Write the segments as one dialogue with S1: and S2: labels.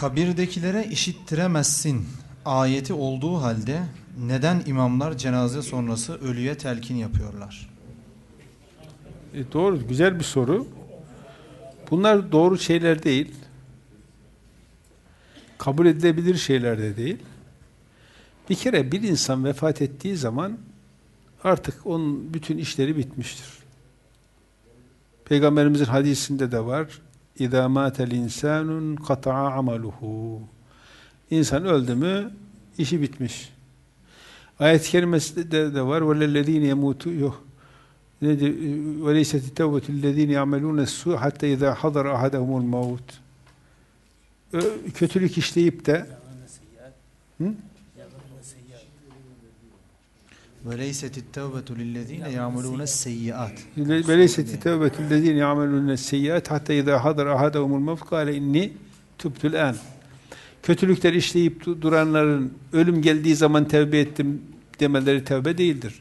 S1: Kabirdekilere işittiremezsin ayeti olduğu halde neden imamlar cenaze sonrası ölüye telkin yapıyorlar?
S2: E, doğru, güzel bir soru. Bunlar doğru şeyler değil. Kabul edilebilir şeyler de değil. Bir kere bir insan vefat ettiği zaman artık onun bütün işleri bitmiştir. Peygamberimizin hadisinde de var. İzâ mâtel insânun kata'a amaluhu. İnsan öldü mü işi bitmiş. Ayet-i kerimesinde de var. وَلَلَّذ۪ينَ يَمُوتُ nedir? وَلَيْسَتِ التَّوْبَةُ الَّذ۪ينَ يَعْمَلُونَ السُّوء حَتَّى اِذَا حَضَرَ اَحَدَهُمُ الْمَوْتِ Kötülük işleyip de Hı?
S1: Ve leysetit tevbetu lillezine ya'melûne
S2: seyyiat. Ve leysetit tevbetu lillezine ya'melûne seyyiat hatta idâ hadar ahadehumul mevt kâle inni tübtül an. Kötülükler işleyip duranların ölüm geldiği zaman tevbe ettim demeleri tevbe değildir.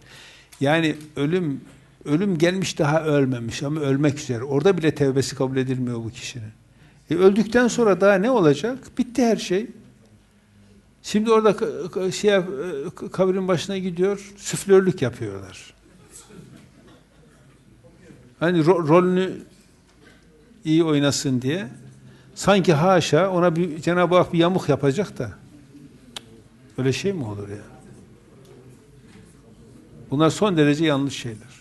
S2: Yani ölüm ölüm gelmiş daha ölmemiş ama ölmek üzere. Orada bile tevbesi kabul edilmiyor bu kişinin. E öldükten sonra daha ne olacak? Bitti her şey. Şimdi orada şey kabrin başına gidiyor, süflörlük yapıyorlar. Hani ro rolünü iyi oynasın diye. Sanki haşa ona bir Cenab-ı Hak bir yamuk yapacak da. Öyle şey mi olur ya? Bunlar son derece yanlış şeyler.